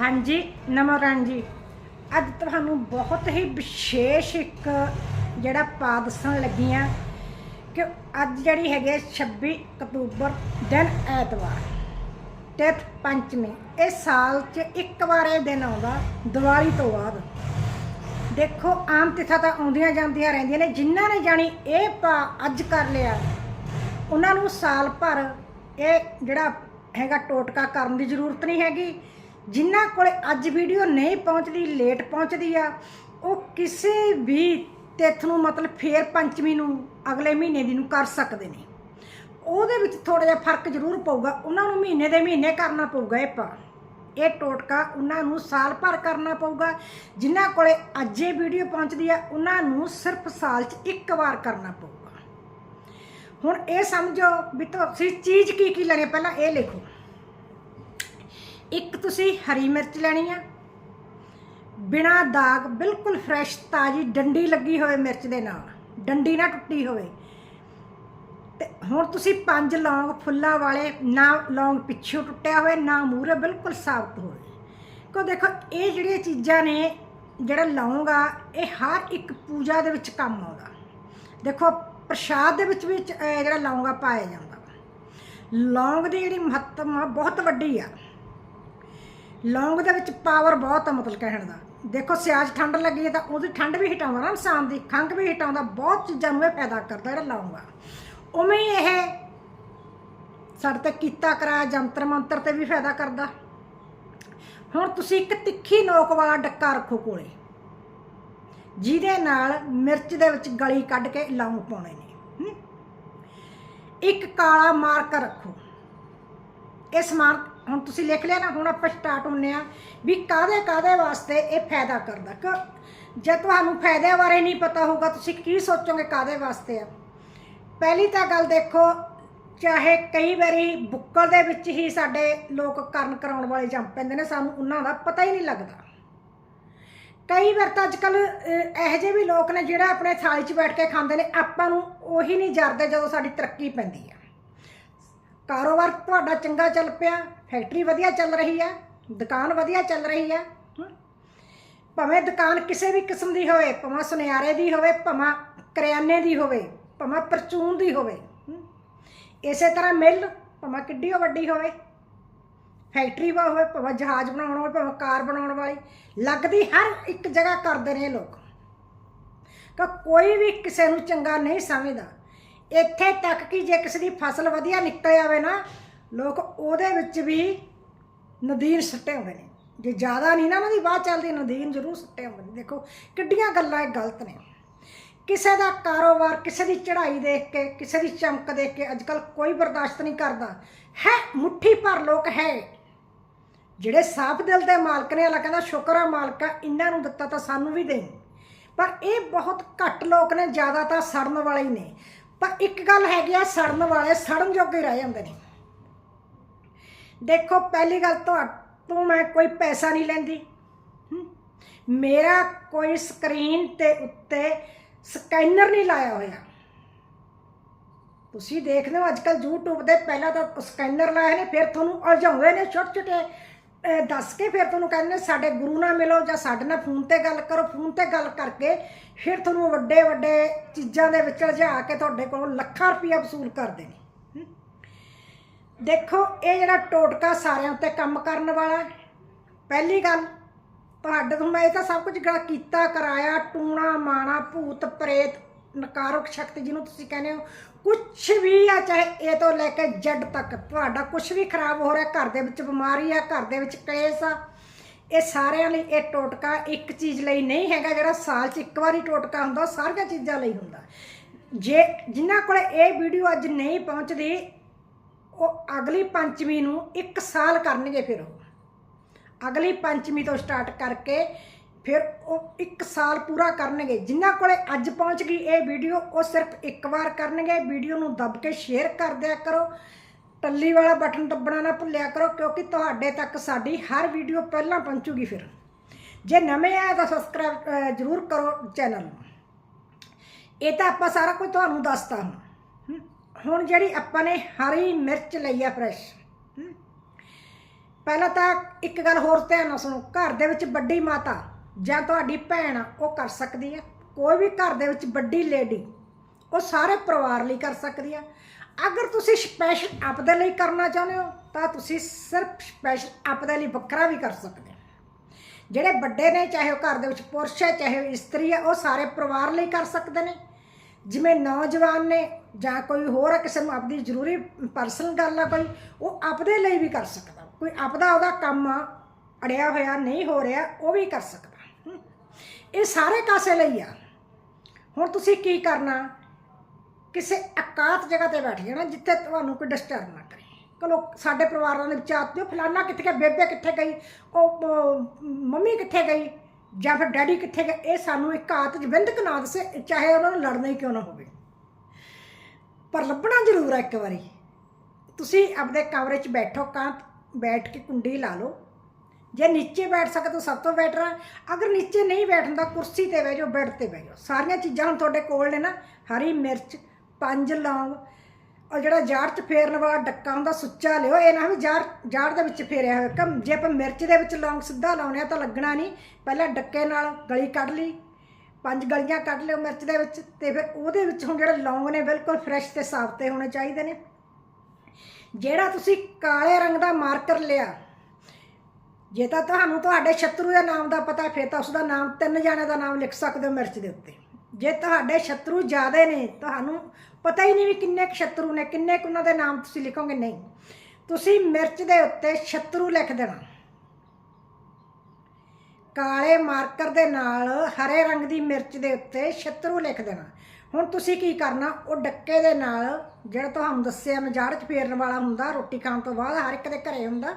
ਹਾਂਜੀ ਨਮਰਨ ਜੀ ਅੱਜ ਤੁਹਾਨੂੰ ਬਹੁਤ ਹੀ ਵਿਸ਼ੇਸ਼ ਇੱਕ ਜਿਹੜਾ ਪਾ ਦੱਸਣ ਲੱਗੀ ਆ ਕਿ ਅੱਜ ਜਿਹੜੀ ਹੈਗੀ ਹੈ 26 ਅਕਤੂਬਰ, ਦਿਨ ਐਤਵਾਰ, ਤਿਥ ਪੰਚਮੀ। ਇਹ ਸਾਲ 'ਚ ਇੱਕ ਵਾਰ ਇਹ ਦਿਨ ਆਉਂਦਾ, ਦੀਵਾਲੀ ਤੋਂ ਬਾਅਦ। ਦੇਖੋ, ਆਮ ਤਿਥਾਂ ਤਾਂ ਆਉਂਦੀਆਂ ਜਾਂਦੀਆਂ ਰਹਿੰਦੀਆਂ ਨੇ, ਜਿਨ੍ਹਾਂ ਨੇ ਜਾਣੀ ਇਹ ਪਾ ਅੱਜ ਕਰ ਲਿਆ, ਉਹਨਾਂ ਨੂੰ ਸਾਲ ਭਰ ਇਹ ਜਿਹੜਾ ਹੈਗਾ ਟੋਟਕਾ ਕਰਨ ਦੀ ਜ਼ਰੂਰਤ ਨਹੀਂ ਹੈਗੀ। ਜਿਨ੍ਹਾਂ ਕੋਲੇ ਅੱਜ ਵੀਡੀਓ ਨਹੀਂ ਪਹੁੰਚਦੀ ਲੇਟ ਪਹੁੰਚਦੀ ਆ, ਉਹ ਕਿਸੇ ਵੀ ਤਿੱਥ ਨੂੰ, ਮਤਲਬ ਫੇਰ ਪੰਚਮੀ ਨੂੰ, ਅਗਲੇ ਮਹੀਨੇ ਦੀ ਨੂੰ ਕਰ ਸਕਦੇ ਨੇ। ਉਹਦੇ ਵਿੱਚ ਥੋੜਾ ਜਿਹਾ ਫ਼ਰਕ ਜ਼ਰੂਰ ਪਊਗਾ। ਉਹਨਾਂ ਨੂੰ ਮਹੀਨੇ ਦੇ ਮਹੀਨੇ ਕਰਨਾ ਪਊਗਾ ਇਹ ਪਾ ਇਹ ਟੋਟਕਾ ਉਹਨਾਂ ਨੂੰ ਸਾਲ ਭਰ ਕਰਨਾ ਪਊਗਾ। ਜਿਨ੍ਹਾਂ ਕੋਲੇ ਅੱਜ ਇਹ ਵੀਡੀਓ ਪਹੁੰਚਦੀ ਆ, ਉਹਨਾਂ ਨੂੰ ਸਿਰਫ ਸਾਲ 'ਚ ਇੱਕ ਵਾਰ ਕਰਨਾ ਪਊਗਾ। ਹੁਣ ਇਹ ਸਮਝੋ ਵੀ ਤੁਸੀਂ ਚੀਜ਼ ਕੀ ਕੀ ਲੈਣੀ ਪਹਿਲਾਂ ਇਹ ਲਿਖੋ। ਇੱਕ ਤੁਸੀਂ ਹਰੀ ਮਿਰਚ ਲੈਣੀ ਆ। ਬਿਨਾ ਦਾਗ, ਬਿਲਕੁਲ ਫਰੈਸ਼ ਤਾਜੀ, ਡੰਡੀ ਲੱਗੀ ਹੋਵੇ ਮਿਰਚ ਦੇ ਨਾਲ। ਡੰਡੀ ਨਾ ਟੁੱਟੀ ਹੋਵੇ। ਤੇ ਹੁਣ ਤੁਸੀਂ ਪੰਜ ਲੌਂਗ ਫੁੱਲਾਂ ਵਾਲੇ, ਨਾ ਲੌਂਗ ਪਿੱਛੋਂ ਟੁੱਟਿਆ ਹੋਵੇ, ਨਾ ਮੂਹਰੇ ਬਿਲਕੁਲ ਸਾਬਤ ਹੋਵੇ। ਕੋ ਦੇਖੋ, ਇਹ ਜਿਹੜੀਆਂ ਚੀਜ਼ਾਂ ਨੇ, ਜਿਹੜਾ ਲੌਂਗ ਆ, ਇਹ ਹਰ ਇੱਕ ਪੂਜਾ ਦੇ ਵਿੱਚ ਕੰਮ ਆਉਂਦਾ। ਦੇਖੋ, ਪ੍ਰਸ਼ਾਦ ਦੇ ਵਿੱਚ ਵੀ ਜਿਹੜਾ ਲੌਂਗ ਆ, ਪਾਇਆ ਜਾਂਦਾ। ਲੌਂਗ ਦੀ ਜਿਹੜੀ ਮਹੱਤਮ ਆ, ਬਹੁਤ ਵੱਡੀ ਆ। ਲੌਂਗ ਦੇ ਵਿੱਚ ਪਾਵਰ ਬਹੁਤ ਆ ਮਤਲਬ ਕਹਿਣ ਦਾ। ਦੇਖੋ ਸਿਆਜ ਠੰਡ ਲੱਗੀ ਹੈ ਤਾਂ ਉਹਦੀ ਠੰਡ ਵੀ ਹਟਾਉਂਦਾ ਨਾ ਇਨਸਾਨ ਦੀ, ਖੰਘ ਵੀ ਹਟਾਉਂਦਾ, ਬਹੁਤ ਚੀਜ਼ਾਂ ਨੂੰ ਇਹ ਪੈਦਾ ਕਰਦਾ ਜਿਹੜਾ ਲੌਂਗ ਆ। ਉਵੇਂ ਹੀ ਇਹ ਸਾਡੇ ਤੇ ਕੀਤਾ ਕਰਾਇਆ ਜੰਤਰ ਮੰਤਰ ਤੇ ਵੀ ਫਾਇਦਾ ਕਰਦਾ। ਹੁਣ ਤੁਸੀਂ ਇੱਕ ਤਿੱਖੀ ਨੋਕ ਵਾਲਾ ਡੱਕਾ ਰੱਖੋ ਕੋਲੇ। ਜਿਹਦੇ ਨਾਲ ਮਿਰਚ ਦੇ ਵਿੱਚ ਗਲੀ ਕੱਢ ਕੇ ਲੌਂਗ ਪਾਉਣੇ ਨੇ ਇੱਕ ਕਾਲਾ ਮਾਰਕਰ ਰੱਖੋ। ਇਸ ਮਾਰਕ ਹੁਣ ਤੁਸੀਂ ਲਿਖ ਲਿਆ ਨਾ, ਹੁਣ ਆਪਾਂ ਸਟਾਰਟ ਹੁੰਨੇ ਆ ਵੀ ਕਾਦੇ ਕਾਦੇ ਵਾਸਤੇ ਇਹ ਫਾਇਦਾ ਕਰਦਾ। ਕਿ ਜੇ ਤੁਹਾਨੂੰ ਫਾਇਦੇ ਬਾਰੇ ਨਹੀਂ ਪਤਾ ਹੋਊਗਾ, ਤੁਸੀਂ ਕੀ ਸੋਚੋਗੇ ਕਾਦੇ ਵਾਸਤੇ ਆ? ਪਹਿਲੀ ਤਾਂ ਗੱਲ ਦੇਖੋ, ਚਾਹੇ ਕਈ ਵਾਰੀ ਬੁੱਕਲ ਦੇ ਵਿੱਚ ਹੀ ਸਾਡੇ ਲੋਕ ਕਰਨ ਕਰਾਉਣ ਵਾਲੇ ਜੰਮ ਪੈਂਦੇ ਨੇ, ਸਾਨੂੰ ਉਹਨਾਂ ਦਾ ਪਤਾ ਹੀ ਨਹੀਂ ਲੱਗਦਾ। ਕਈ ਵਾਰ ਤਾਂ ਅੱਜ ਕੱਲ ਇਹੋ ਜਿਹੇ ਵੀ ਲੋਕ ਨੇ ਜਿਹੜਾ ਆਪਣੇ ਥਾਲੀ 'ਚ ਬੈਠ ਕੇ ਖਾਂਦੇ ਨੇ, ਆਪਾਂ ਨੂੰ ਉਹੀ ਨਹੀਂ ਜਰਦੇ ਜਦੋਂ ਸਾਡੀ ਤਰੱਕੀ ਪੈਂਦੀ ਆ। ਕਾਰੋਬਾਰ ਤੁਹਾਡਾ ਚੰਗਾ ਚੱਲ ਪਿਆ, ਫੈਕਟਰੀ ਵਧੀਆ ਚੱਲ ਰਹੀ ਹੈ ਦੁਕਾਨ ਵਧੀਆ ਚੱਲ ਰਹੀ ਹੈ। ਭਾਵੇਂ ਦੁਕਾਨ ਕਿਸੇ ਵੀ ਕਿਸਮ ਦੀ ਹੋਵੇ, ਭਾਵੇਂ ਸੁਨਿਆਰੇ ਦੀ ਹੋਵੇ, ਭਾਵੇਂ ਕਰਿਆਨੇ ਦੀ ਹੋਵੇ, ਭਾਵੇਂ ਪਰਚੂਨ ਦੀ ਹੋਵੇ ਇਸੇ ਤਰ੍ਹਾਂ ਮਿਲ, ਭਾਵੇਂ ਕਿੱਡੀ ਵੱਡੀ ਹੋਵੇ, ਫੈਕਟਰੀ ਵਾ ਹੋਵੇ, ਭਾਵੇਂ ਜਹਾਜ਼ ਬਣਾਉਣ ਹੋਵੇ, ਭਾਵੇਂ ਕਾਰ ਬਣਾਉਣ ਵਾਲੀ, ਲੱਗਦੀ ਹਰ ਇੱਕ ਜਗ੍ਹਾ ਕਰਦੇ ਨੇ ਲੋਕ। ਕੋਈ ਵੀ ਕਿਸੇ ਨੂੰ ਚੰਗਾ ਨਹੀਂ ਸਮਝਦਾ। ਇੱਥੇ ਤੱਕ ਕਿ ਜੇ ਕਿਸੇ ਦੀ ਫਸਲ ਵਧੀਆ ਨਿਕਲ ਆਵੇ ਨਾ, ਲੋਕ ਉਹਦੇ ਵਿੱਚ ਵੀ ਨਦੀਨ ਸੱਟੇ ਹੁੰਦੇ ਨੇ। ਜੇ ਜ਼ਿਆਦਾ ਨਹੀਂ ਨਾ ਉਹਨਾਂ ਦੀ ਬਾਤ ਚੱਲਦੀ, ਨਦੀਨ ਜ਼ਰੂਰ ਸੱਟੇ ਹੁੰਦੇ ਨੇ। ਦੇਖੋ, ਕਿੱਡੀਆਂ ਗੱਲਾਂ ਇਹ ਗਲਤ ਨੇ। ਕਿਸੇ ਦਾ ਕਾਰੋਬਾਰ ਕਿਸੇ ਦੀ ਚੜ੍ਹਾਈ ਦੇਖ ਕੇ, ਕਿਸੇ ਦੀ ਚਮਕ ਦੇਖ ਕੇ ਅੱਜਕੱਲ ਕੋਈ ਬਰਦਾਸ਼ਤ ਨਹੀਂ ਕਰਦਾ। ਹੈ, ਮੁੱਠੀ ਭਰ ਲੋਕ ਹੈ। ਜਿਹੜੇ ਸਾਫ਼ ਦਿਲ ਦੇ ਮਾਲਕ ਨੇ ਅੱਲਾ ਕਹਿੰਦਾ, ਸ਼ੁਕਰ ਆ ਮਾਲਕਾ, ਇਹਨਾਂ ਨੂੰ ਦਿੱਤਾ ਤਾਂ ਸਾਨੂੰ ਵੀ ਦੇ ਪਰ ਇਹ ਬਹੁਤ ਘੱਟ ਲੋਕ ਨੇ, ਜ਼ਿਆਦਾ ਤਾਂ ਸੜਨ ਵਾਲੇ ਹੀ ਨੇ। ਪਰ ਇੱਕ ਗੱਲ ਹੈਗੀ ਆ, ਸੜਨ ਵਾਲੇ, ਸੜਨ ਜੋਗੇ ਰਹਿ ਜਾਂਦੇ ਨੇ। ਦੇਖੋ, ਪਹਿਲੀ ਗੱਲ ਤਾਂ ਮੈਂ ਕੋਈ ਪੈਸਾ ਨਹੀਂ ਲੈਂਦੀ। ਮੇਰਾ ਕੋਈ ਸਕਰੀਨ ਤੇ ਉੱਤੇ ਸਕੈਨਰ ਨਹੀਂ ਲਾਇਆ ਹੋਇਆ। ਤੁਸੀਂ ਦੇਖਦੇ ਹੋ ਅੱਜਕੱਲ YouTube ਦੇ ਪਹਿਲਾਂ ਤਾਂ ਸਕੈਨਰ ਲਾਏ ਨੇ, ਫਿਰ ਤੁਹਾਨੂੰ ਅਲਝਾਉਂਦੇ ਨੇ ਛੋਟੇ ਛੋਟੇ ਦੱਸ ਕੇ ਫਿਰ ਤੁਹਾਨੂੰ ਕਹਿੰਦੇ ਨੇ ਸਾਡੇ ਗੁਰੂ ਨਾਲ ਮਿਲੋ ਜਾਂ ਸਾਡੇ ਨਾਲ ਫੋਨ ਤੇ ਗੱਲ ਕਰੋ, ਫੋਨ ਤੇ ਗੱਲ ਕਰਕੇ ਫਿਰ ਤੁਹਾਨੂੰ ਵੱਡੇ ਵੱਡੇ ਚੀਜ਼ਾਂ ਦੇ ਵਿੱਚ ਉਲਝਾ ਕੇ ਤੁਹਾਡੇ ਕੋਲੋਂ ਲੱਖਾਂ ਰੁਪਇਆ ਵਸੂਲ ਕਰਦੇ ਨੇ। ਦੇਖੋ, ਇਹ ਜਿਹੜਾ ਟੋਟਕਾ ਸਾਰਿਆਂ ਉੱਤੇ ਕੰਮ ਕਰਨ ਵਾਲਾ ਪਹਿਲੀ ਗੱਲ, ਤੁਹਾਡੇ ਤੋਂ ਮੈਂ ਇਹ ਤਾਂ ਸਭ ਕੁਝ ਕੀਤਾ, ਕਰਾਇਆ, ਟੂਣਾ, ਮਾਣਾ, ਭੂਤ, ਪ੍ਰੇਤ ਨਕਾਰਕ ਸ਼ਕਤੀ ਜਿਹਨੂੰ ਤੁਸੀਂ ਕਹਿੰਦੇ ਹੋ ਕੁਝ ਵੀ ਆ, ਚਾਹੇ ਇਹ ਤੋਂ ਲੈ ਕੇ ਜੱਡ ਤੱਕ, ਤੁਹਾਡਾ ਕੁਝ ਵੀ ਖਰਾਬ ਹੋ ਰਿਹਾ, ਘਰ ਦੇ ਵਿੱਚ ਬਿਮਾਰੀ ਆ, ਘਰ ਦੇ ਵਿੱਚ ਕਲੇਸ਼ ਆ, ਇਹ ਸਾਰਿਆਂ ਲਈ ਇਹ ਟੋਟਕਾ ਇੱਕ ਚੀਜ਼ ਲਈ ਨਹੀਂ ਹੈਗਾ, ਜਿਹੜਾ ਸਾਲ 'ਚ ਇੱਕ ਵਾਰੀ ਟੋਟਕਾ ਹੁੰਦਾ ਸਾਰੀਆਂ ਚੀਜ਼ਾਂ ਲਈ ਹੁੰਦਾ। ਜੇ ਜਿਨ੍ਹਾਂ ਕੋਲ ਇਹ ਵੀਡੀਓ ਅੱਜ ਨਹੀਂ ਪਹੁੰਚਦੀ, ਉਹ ਅਗਲੀ ਪੰਚਮੀ ਨੂੰ ਇੱਕ ਸਾਲ ਕਰਨਗੇ ਫਿਰ ਉਹ। ਅਗਲੀ ਪੰਚਮੀ ਤੋਂ ਸਟਾਰਟ ਕਰਕੇ ਫਿਰ ਉਹ ਇੱਕ ਸਾਲ ਪੂਰਾ ਕਰਨਗੇ। ਜਿਨ੍ਹਾਂ ਕੋਲੇ ਅੱਜ ਪਹੁੰਚ ਗਈ ਇਹ ਵੀਡੀਓ, ਉਹ ਸਿਰਫ ਇੱਕ ਵਾਰ ਕਰਨਗੇ। ਵੀਡੀਓ ਨੂੰ ਦੱਬ ਕੇ ਸ਼ੇਅਰ ਕਰ ਦਿਆ ਕਰੋ। ਟੱਲੀ ਵਾਲਾ ਬਟਨ ਦੱਬਣਾ ਨਾ ਭੁੱਲਿਆ ਕਰੋ, ਕਿਉਂਕਿ ਤੁਹਾਡੇ ਤੱਕ ਸਾਡੀ ਹਰ ਵੀਡੀਓ ਪਹਿਲਾਂ ਪਹੁੰਚੂਗੀ ਫਿਰ। ਜੇ ਨਵੇਂ ਆਏ ਤਾਂ ਸਬਸਕ੍ਰਾਈਬ ਜ਼ਰੂਰ ਕਰੋ ਚੈਨਲ ਨੂੰ। ਇਹ ਤਾਂ ਆਪਾਂ ਸਾਰਾ ਕੁਝ ਤੁਹਾਨੂੰ ਦੱਸਤਾ ਹੁਣ। ਹੁਣ ਜਿਹੜੀ ਆਪਾਂ ਨੇ ਹਰੀ ਮਿਰਚ ਲਈ ਆ ਫਰੈਸ਼ ਪਹਿਲਾਂ ਤਾਂ ਇੱਕ ਗੱਲ ਹੋਰ ਧਿਆਨ ਨਾਲ ਸੁਣੋ। ਘਰ ਦੇ ਵਿੱਚ ਵੱਡੀ ਮਾਤਾ ਜਾਂ ਤੁਹਾਡੀ ਭੈਣ ਆ, ਉਹ ਕਰ ਸਕਦੀ ਹੈ ਕੋਈ ਵੀ ਘਰ ਦੇ ਵਿੱਚ ਵੱਡੀ ਲੇਡੀ ਉਹ ਸਾਰੇ ਪਰਿਵਾਰ ਲਈ ਕਰ ਸਕਦੀ ਆ। ਅਗਰ ਤੁਸੀਂ ਸਪੈਸ਼ਲ ਆਪਦੇ ਲਈ ਕਰਨਾ ਚਾਹੁੰਦੇ ਹੋ ਤਾਂ ਤੁਸੀਂ ਸਿਰਫ ਸਪੈਸ਼ਲ ਆਪਦੇ ਲਈ ਵੱਖਰਾ ਵੀ ਕਰ ਸਕਦੇ ਹੋ। ਜਿਹੜੇ ਵੱਡੇ ਨੇ ਚਾਹੇ ਉਹ ਘਰ ਦੇ ਵਿੱਚ ਪੁਰਸ਼ ਹੈ ਚਾਹੇ ਉਹ ਇਸਤਰੀ ਹੈ ਉਹ ਸਾਰੇ ਪਰਿਵਾਰ ਲਈ ਕਰ ਸਕਦੇ ਨੇ। ਜਿਵੇਂ ਨੌਜਵਾਨ ਨੇ ਜਾਂ ਕੋਈ ਹੋਰ ਹੈ ਕਿਸੇ ਨੂੰ ਆਪਦੀ ਜ਼ਰੂਰੀ ਪਰਸਨਲ ਗੱਲ ਆ ਕੋਈ ਉਹ ਆਪਦੇ ਲਈ ਵੀ ਕਰ ਸਕਦਾ। ਕੋਈ ਆਪਦਾ ਉਹਦਾ ਕੰਮ ਆ, ਅੜਿਆ ਹੋਇਆ ਨਹੀਂ ਹੋ ਰਿਹਾ ਉਹ ਵੀ ਕਰ ਸਕਦਾ। ਇਹ ਸਾਰੇ ਕਾਸੇ ਲਈ ਆ। ਹੁਣ ਤੁਸੀਂ ਕੀ ਕਰਨਾ? ਕਿਸੇ ਇਕਾਂਤ ਜਗ੍ਹਾ ਤੇ ਬੈਠ ਜਾਣਾ ਜਿੱਥੇ ਤੁਹਾਨੂੰ ਕੋਈ ਡਿਸਟਰਬ ਨਾ ਕਰੇ। ਚਲੋ ਸਾਡੇ ਪਰਿਵਾਰਾਂ ਦੇ ਵਿਚਾਰ ਆਤੇ ਫਲਾਨਾ ਕਿੱਥੇ ਗਿਆ, ਬੇਬੇ ਕਿੱਥੇ ਗਈ, ਉਹ ਮੰਮੀ ਕਿੱਥੇ ਗਈ ਜਾਂ ਫਿਰ ਡੈਡੀ ਕਿੱਥੇ ਗਏ, ਇਹ ਸਾਨੂੰ ਇੱਕ ਆਤ ਜਵਿੰਦਕ ਨਾ ਦੱਸੇ, ਚਾਹੇ ਉਹਨਾਂ ਨੂੰ ਲੜਨਾ ਹੀ ਕਿਉਂ ਨਾ ਹੋਵੇ। ਪਰ ਲੱਭਣਾ ਜ਼ਰੂਰ ਹੈ ਇੱਕ ਵਾਰੀ। ਤੁਸੀਂ ਆਪਣੇ ਕਮਰੇ 'ਚ ਬੈਠੋ, ਕਾਂਤ ਬੈਠ ਕੇ ਕੁੰਡੀ ਲਾ ਲਓ। ਜੇ ਨੀਚੇ ਬੈਠ ਸਕੇ ਤਾਂ ਸਭ ਤੋਂ ਬੈਟਰ ਆ। ਅਗਰ ਨੀਚੇ ਨਹੀਂ ਬੈਠਣ ਦਾ ਕੁਰਸੀ ਤੇ ਬਹਿ ਜਾਓ ਬੈੱਡ ਤੇ ਬਹਿ ਜਾਓ। ਸਾਰੀਆਂ ਚੀਜ਼ਾਂ ਹੁਣ ਤੁਹਾਡੇ ਕੋਲ ਨੇ ਨਾ, ਹਰੀ ਮਿਰਚ, ਪੰਜ ਲੌਂਗ, ਔਰ ਜਿਹੜਾ ਜਾੜ 'ਚ ਫੇਰਨ ਵਾਲਾ ਡੱਕਾ ਹੁੰਦਾ, ਸੁੱਚਾ ਲਿਓ। ਇਹ ਨਾ ਵੀ ਜਾੜ ਜਾੜ ਦੇ ਵਿੱਚ ਫੇਰਿਆ ਹੋਵੇ ਕਮ। ਜੇ ਆਪਾਂ ਮਿਰਚ ਦੇ ਵਿੱਚ ਲੌਂਗ ਸਿੱਧਾ ਲਾਉਣੇ ਆ ਤਾਂ ਲੱਗਣਾ ਨਹੀਂ। ਪਹਿਲਾਂ ਡੱਕੇ ਨਾਲ ਗਲੀ ਕੱਢ ਲਈ, ਪੰਜ ਗਲੀਆਂ ਕੱਢ ਲਿਓ ਮਿਰਚ ਦੇ ਵਿੱਚ ਤੇ ਫਿਰ ਉਹਦੇ ਵਿੱਚ ਹੁਣ ਜਿਹੜੇ ਲੌਂਗ ਨੇ ਬਿਲਕੁਲ ਫਰੈਸ਼ ਤੇ ਸਾਫ਼ ਹੋਣੇ ਚਾਹੀਦੇ ਨੇ। ਜਿਹੜਾ ਤੁਸੀਂ ਕਾਲੇ ਰੰਗ ਦਾ ਮਾਰਕਰ ਲਿਆ ਜੇ ਤਾਂ ਤੁਹਾਨੂੰ ਤੁਹਾਡੇ ਸ਼ਤਰੂ ਦੇ ਨਾਮ ਦਾ ਪਤਾ, ਫਿਰ ਤਾਂ ਉਸ ਦਾ ਨਾਮ ਤਿੰਨ ਜਾਣਿਆਂ ਦਾ ਨਾਮ ਲਿਖ ਸਕਦੇ ਹੋ ਮਿਰਚ ਦੇ ਉੱਤੇ। ਜੇ ਤੁਹਾਡੇ ਸ਼ਤਰੂ ਜ਼ਿਆਦੇ ਨੇ, ਤੁਹਾਨੂੰ ਪਤਾ ਹੀ ਨਹੀਂ ਵੀ ਕਿੰਨੇ ਕੁ ਸ਼ਤਰੂ ਨੇ, ਕਿੰਨੇ ਕੁ ਉਹਨਾਂ ਦੇ ਨਾਮ ਤੁਸੀਂ ਲਿਖੋਗੇ, ਨਹੀਂ। ਤੁਸੀਂ ਮਿਰਚ ਦੇ ਉੱਤੇ ਸ਼ਤਰੂ ਲਿਖ ਦੇਣਾ। ਕਾਲੇ ਮਾਰਕਰ ਦੇ ਨਾਲ ਹਰੇ ਰੰਗ ਦੀ ਮਿਰਚ ਦੇ ਉੱਤੇ ਸ਼ਤਰੂ ਲਿਖ ਦੇਣਾ। ਹੁਣ ਤੁਸੀਂ ਕੀ ਕਰਨਾ? ਉਹ ਡੱਕੇ ਦੇ ਨਾਲ, ਜਿਹੜਾ ਤੁਹਾਨੂੰ ਦੱਸਿਆ, ਮਜਾੜ 'ਚ ਫੇਰਨ ਵਾਲਾ ਹੁੰਦਾ, ਰੋਟੀ ਖਾਣ ਤੋਂ ਬਾਅਦ ਹਰ ਇੱਕ ਦੇ ਘਰੇ ਹੁੰਦਾ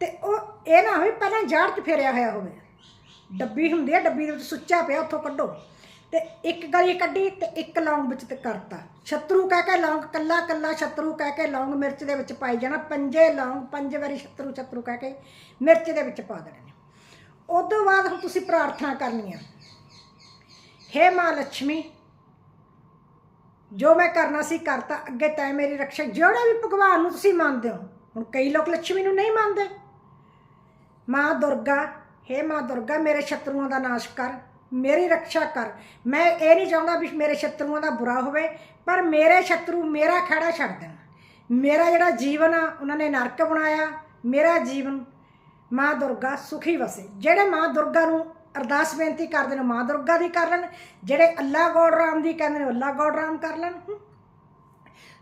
ਤੇ ਉਹ, ਇਹ ਨਾ ਹੋਵੇ ਪਹਿਲਾਂ ਜਾੜ 'ਚ ਫੇਰਿਆ ਹੋਇਆ ਹੋਵੇ। ਡੱਬੀ ਹੁੰਦੀ ਆ, ਡੱਬੀ ਦੇ ਵਿੱਚ ਸੁੱਚਾ ਪਿਆ, ਉੱਥੋਂ ਕੱਢੋ। ਤੇ ਇੱਕ ਗਲੀ ਕੱਢੀ ਤੇ ਇੱਕ ਲੌਂਗ ਵਿੱਚ ਤੇ ਕਰਤਾ। ਸ਼ਤਰੂ ਕਹਿ ਕੇ ਲੌਂਗ, ਕੱਲਾ ਕੱਲਾ ਸ਼ਤਰੂ ਕਹਿ ਕੇ ਲੌਂਗ ਮਿਰਚ ਦੇ ਵਿੱਚ ਪਾਈ ਜਾਣਾ। ਪੰਜੇ ਲੌਂਗ, ਪੰਜ ਵਾਰੀ ਸ਼ਤਰੂ ਸ਼ਤਰੂ ਕਹਿ ਕੇ ਮਿਰਚ ਦੇ ਵਿੱਚ ਪਾ ਦੇਣੇ। ਉਸ ਤੋਂ ਬਾਅਦ ਹੁਣ ਤੁਸੀਂ ਪ੍ਰਾਰਥਨਾ ਕਰਨੀ ਆ। हे ਮਾਂ ਲక్ష్ਮੀ ਜੋ ਮੈਂ ਕਰਨਾ ਸੀ ਕਰਤਾ, ਅੱਗੇ ਤੈ ਮੇਰੀ ਰੱਖਿਆ। ਜਿਹੜਾ ਵੀ ਭਗਵਾਨ ਨੂੰ ਤੁਸੀਂ ਮੰਨਦੇ ਹੋ, ਹੁਣ ਕਈ ਲੋਕ ਲక్ష్ਮੀ ਨੂੰ ਨਹੀਂ ਮੰਨਦੇ। ਮਾਂ ਦੁਰਗਾ, ਹੇ ਮਾਂ ਦੁਰਗਾ, ਮੇਰੇ ਸ਼ਤਰੂਆਂ ਦਾ ਨਾਸ਼ ਕਰ, ਮੇਰੀ ਰੱਖਿਆ ਕਰ। ਮੈਂ ਇਹ ਨਹੀਂ ਚਾਹੁੰਦਾ ਵੀ ਮੇਰੇ ਸ਼ਤਰੂਆਂ ਦਾ ਬੁਰਾ ਹੋਵੇ, ਪਰ ਮੇਰੇ ਸ਼ਤਰੂ ਮੇਰਾ ਖੜਾ ਛੱਡ ਦੇਣ। ਮੇਰਾ ਜਿਹੜਾ ਜੀਵਨ ਆ, ਉਹਨਾਂ ਨੇ ਨਰਕ ਬਣਾਇਆ। ਮੇਰਾ ਜੀਵਨ, ਮਾਂ ਦੁਰਗਾ ਸੁਖੀ ਵਸੇ। ਜਿਹੜੇ ਮਾਂ ਦੁਰਗਾ ਨੂੰ ਅਰਦਾਸ ਬੇਨਤੀ ਕਰਦੇ ਨੇ ਮਾਂ ਦੁਰਗਾ ਦੀ ਕਰ ਲੈਣ। ਜਿਹੜੇ ਅੱਲਾ ਗੌੜ ਰਾਮ ਦੀ ਕਹਿੰਦੇ ਨੇ ਅੱਲਾ ਗੌੜ ਰਾਮ ਕਰ ਲੈਣ।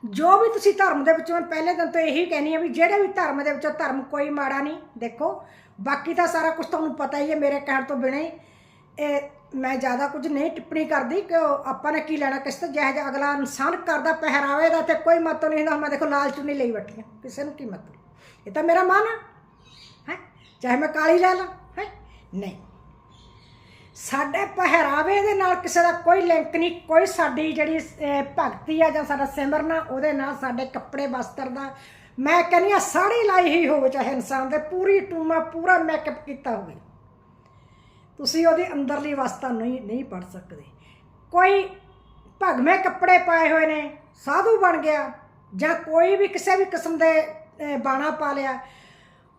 ਜੋ ਵੀ ਤੁਸੀਂ ਧਰਮ ਦੇ ਵਿੱਚੋਂ ਮੈਂ ਪਹਿਲੇ ਦਿਨ ਤੋਂ ਇਹੀ ਕਹਿਣੀ ਆ ਵੀ ਜਿਹੜੇ ਵੀ ਧਰਮ ਦੇ ਵਿੱਚੋਂ ਧਰਮ ਕੋਈ ਮਾੜਾ ਨਹੀਂ, ਦੇਖੋ, ਬਾਕੀ ਤਾਂ ਸਾਰਾ ਕੁਝ ਤੁਹਾਨੂੰ ਪਤਾ ਹੀ ਹੈ, ਮੇਰੇ ਕਹਿਣ ਤੋਂ ਬਿਨਾਂ ਹੀ। ਇਹ ਮੈਂ ਜ਼ਿਆਦਾ ਕੁਝ ਨਹੀਂ ਟਿੱਪਣੀ ਕਰਦੀ ਕਿ ਉਹ ਆਪਾਂ ਨੇ ਕੀ ਲੈਣਾ, ਕਿਸ ਤੋਂ ਜਿਹੋ ਜਿਹਾ ਅਗਲਾ ਇਨਸਾਨ ਕਰਦਾ, ਪਹਿਰਾਵੇ ਦਾ ਤੇ ਕੋਈ ਮਤਲਬ ਨਹੀਂ ਹੁੰਦਾ, ਮੈਂ ਦੇਖੋ ਲਾਲ ਚੁੰਨੀ ਲਈ ਬੈਠੀ ਹਾਂ, ਕਿਸੇ ਨੂੰ ਕੀ ਮਤਲਬ ਇਹ ਤਾਂ ਮੇਰਾ ਮਨ ਆ। ਹੈ? ਚਾਹੇ ਮੈਂ ਕਾਲੀ ਲੈ ਲਾਂ, ਹੈ? ਨਹੀਂ। ਸਾਡੇ ਪਹਿਰਾਵੇ ਦੇ ਨਾਲ ਕਿਸੇ ਦਾ ਕੋਈ ਲਿੰਕ ਨਹੀਂ, ਕੋਈ ਸਾਡੀ ਜਿਹੜੀ ਭਗਤੀ ਆ ਜਾਂ ਸਾਡਾ ਸਿਮਰਨ ਆ, ਉਹਦੇ ਨਾਲ ਸਾਡੇ ਕੱਪੜੇ ਵਸਤਰ ਦਾ, ਮੈਂ ਕਹਿੰਦੀ ਆ, ਸਾੜੀ ਲਾਈ ਹੀ ਹੋਵੇ, ਚਾਹੇ ਇਨਸਾਨ ਦੇ ਪੂਰੀ ਟੂਮਾ, ਪੂਰਾ ਮੇਕਅਪ ਕੀਤਾ ਹੋਵੇ। ਤੁਸੀਂ ਉਹਦੀ ਅੰਦਰਲੀ ਅਵਸਥਾ ਨਹੀਂ ਨਹੀਂ ਪੜ ਸਕਦੇ। ਕੋਈ ਭਗਵੇਂ ਕੱਪੜੇ ਪਾਏ ਹੋਏ ਨੇ, ਸਾਧੂ ਬਣ ਗਿਆ, ਜਾਂ ਕੋਈ ਵੀ ਕਿਸੇ ਵੀ ਕਿਸਮ ਦੇ ਬਾਣਾ ਪਾ ਲਿਆ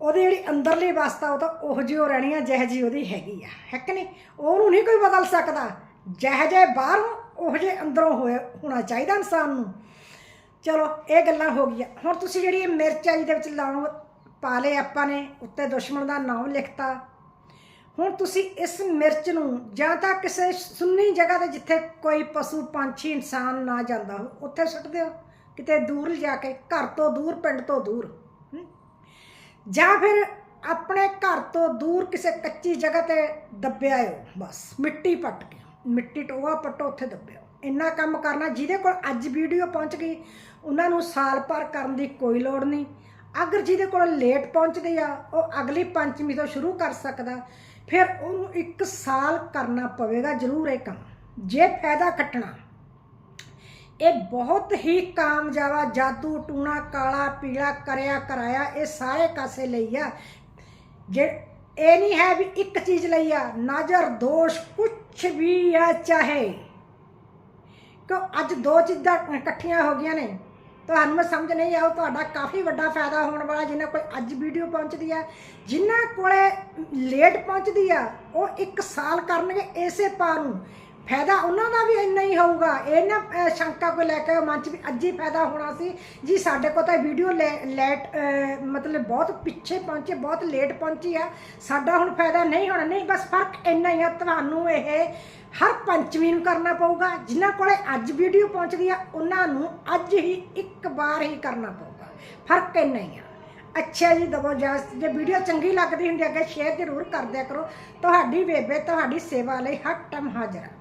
ਉਹਦੀ ਜਿਹੜੀ ਅੰਦਰਲੀ ਵਸਤਾ ਉਹ ਤਾਂ ਉਹ ਜਿਹੀ ਉਹ ਰਹਿਣੀ ਆ, ਜਿਹੋ ਜਿਹੀ ਉਹਦੀ ਹੈਗੀ ਆ। ਹੈ ਕਿ ਨਹੀਂ? ਉਹਨੂੰ ਨਹੀਂ ਕੋਈ ਬਦਲ ਸਕਦਾ। ਜਿਹੋ ਜਿਹੇ ਬਾਹਰੋਂ, ਉਹ ਜਿਹੇ ਅੰਦਰੋਂ ਹੋਏ ਹੋਣਾ ਚਾਹੀਦਾ ਇਨਸਾਨ ਨੂੰ। ਚਲੋ, ਇਹ ਗੱਲਾਂ ਹੋ ਗਈਆਂ। ਹੁਣ ਤੁਸੀਂ ਜਿਹੜੀ ਇਹ ਮਿਰਚ ਆਈ ਦੇ ਵਿੱਚ ਲੌਂਗ ਪਾ ਲਏ ਆਪਾਂ ਨੇ, ਉੱਤੇ ਦੁਸ਼ਮਣ ਦਾ ਨਾਮ ਲਿਖਤਾ। ਹੁਣ ਤੁਸੀਂ ਇਸ ਮਿਰਚ ਨੂੰ ਜਾਂ ਤਾਂ ਕਿਸੇ ਸੁੰਨੀ ਜਗ੍ਹਾ ਤੇ ਜਿੱਥੇ ਕੋਈ ਪਸ਼ੂ, ਪੰਛੀ, ਇਨਸਾਨ ਨਾ ਜਾਂਦਾ ਹੋ ਉੱਥੇ ਸੁੱਟ ਦਿਓ। ਕਿਤੇ ਦੂਰ ਜਾ ਕੇ, ਘਰ ਤੋਂ ਦੂਰ, ਪਿੰਡ ਤੋਂ ਦੂਰ। ਜਾਂ ਫਿਰ ਆਪਣੇ ਘਰ ਤੋਂ ਦੂਰ ਕਿਸੇ ਕੱਚੀ ਜਗ੍ਹਾ ਤੇ ਦੱਬਿਆ ਹੋ ਬਸ, ਮਿੱਟੀ ਪੱਟ ਕੇ। ਮਿੱਟੀ ਟੋਆ ਪੱਟੋ ਉੱਥੇ ਦੱਬਿਓ ਇੰਨਾ ਕੰਮ ਕਰਨਾ, ਜਿਹਦੇ ਕੋਲ ਅੱਜ ਵੀਡੀਓ ਪਹੁੰਚ ਗਈ, ਉਹਨਾਂ ਨੂੰ ਸਾਲ ਭਰ ਕਰਨ ਦੀ ਕੋਈ ਲੋੜ ਨਹੀਂ। ਅਗਰ ਜਿਹਦੇ ਕੋਲ ਲੇਟ ਪਹੁੰਚਦੀ ਆ, ਉਹ ਅਗਲੀ ਪੰਚਮੀ ਤੋਂ ਸ਼ੁਰੂ ਕਰ ਸਕਦਾ। ਫਿਰ ਉਹਨੂੰ ਇੱਕ ਸਾਲ ਕਰਨਾ ਪਵੇਗਾ ਜ਼ਰੂਰ ਇਹ ਕੰਮ। ਜੇ ਫਾਇਦਾ ਕੱਟਣਾ ਇਹ ਬਹੁਤ ਹੀ ਕਾਮਯਾਬ ਜਾਦੂ, ਟੂਣਾ, ਕਾਲਾ, ਪੀਲਾ, ਕਰਿਆ, ਕਰਾਇਆ, ਇਹ ਸਾਰੇ ਕਾਸੇ ਲਈ ਆ। ਜੇ ਇਹ ਨਹੀਂ ਹੈ ਵੀ ਇੱਕ ਚੀਜ਼ ਲਈ ਆ, ਨਜ਼ਰ, ਦੋਸ਼, ਕੁਛ ਵੀ ਆ, ਚਾਹੇ। ਕਿ ਅੱਜ ਦੋ ਚੀਜ਼ਾਂ ਇਕੱਠੀਆਂ ਹੋ ਗਈਆਂ ਨੇ। ਤੁਹਾਨੂੰ ਮੈਂ ਸਮਝ ਨਹੀਂ ਆਉ ਤੁਹਾਡਾ ਕਾਫੀ ਵੱਡਾ ਫਾਇਦਾ ਹੋਣ ਵਾਲਾ ਜਿਨ੍ਹਾਂ ਕੋਲ ਅੱਜ ਵੀਡੀਓ ਪਹੁੰਚਦੀ ਆ। ਜਿਨ੍ਹਾਂ ਕੋਲੇ ਲੇਟ ਪਹੁੰਚਦੀ ਆ, ਉਹ ਇੱਕ ਸਾਲ ਕਰਨਗੇ ਇਸੇ ਪਾ ਨੂੰ। ਫਾਇਦਾ ਉਹਨਾਂ ਦਾ ਵੀ ਇੰਨਾ ਹੀ ਹੋਊਗਾ। ਇਹ ਨਾ ਅਹ, ਸ਼ੰਕਾ ਕੋਈ ਲੈ ਕੇ ਆਓ ਮਨ ਚ ਵੀ ਅੱਜ ਹੀ ਫਾਇਦਾ ਹੋਣਾ ਸੀ ਜੀ ਸਾਡੇ ਕੋਲ ਤਾਂ ਵੀਡੀਓ ਲੇਟ ਅਹ, ਮਤਲਬ ਬਹੁਤ ਪਿੱਛੇ ਪਹੁੰਚੇ ਬਹੁਤ ਲੇਟ ਪਹੁੰਚੀ ਆ। ਸਾਡਾ ਹੁਣ ਫਾਇਦਾ ਨਹੀਂ ਹੋਣਾ ਨਹੀਂ ਬਸ ਫ਼ਰਕ ਇੰਨਾ ਹੀ ਆ। ਤੁਹਾਨੂੰ ਇਹ ਹਰ ਪੰਚਮੀ ਨੂੰ ਕਰਨਾ ਪਊਗਾ। ਜਿਨ੍ਹਾਂ ਕੋਲੇ ਅੱਜ ਵੀਡੀਓ ਪਹੁੰਚਦੀ ਆ ਉਹਨਾਂ ਨੂੰ ਅੱਜ ਹੀ ਇੱਕ ਵਾਰ ਹੀ ਕਰਨਾ ਪਊਗਾ। ਫ਼ਰਕ ਇੰਨਾ ਹੀ ਆ। ਅੱਛਾ ਜੀ ਦਬੋ ਇਜਾਜ਼ਤ ਜੇ ਵੀਡੀਓ ਚੰਗੀ ਲੱਗਦੀ ਹੁੰਦੀ ਅੱਗੇ ਸ਼ੇਅਰ ਜ਼ਰੂਰ ਕਰ ਦਿਆ ਕਰੋ। ਤੁਹਾਡੀ ਬੇਬੇ ਤੁਹਾਡੀ ਸੇਵਾ ਲਈ ਹਰ ਟਾਈਮ ਹਾਜ਼ਰ ਹੈ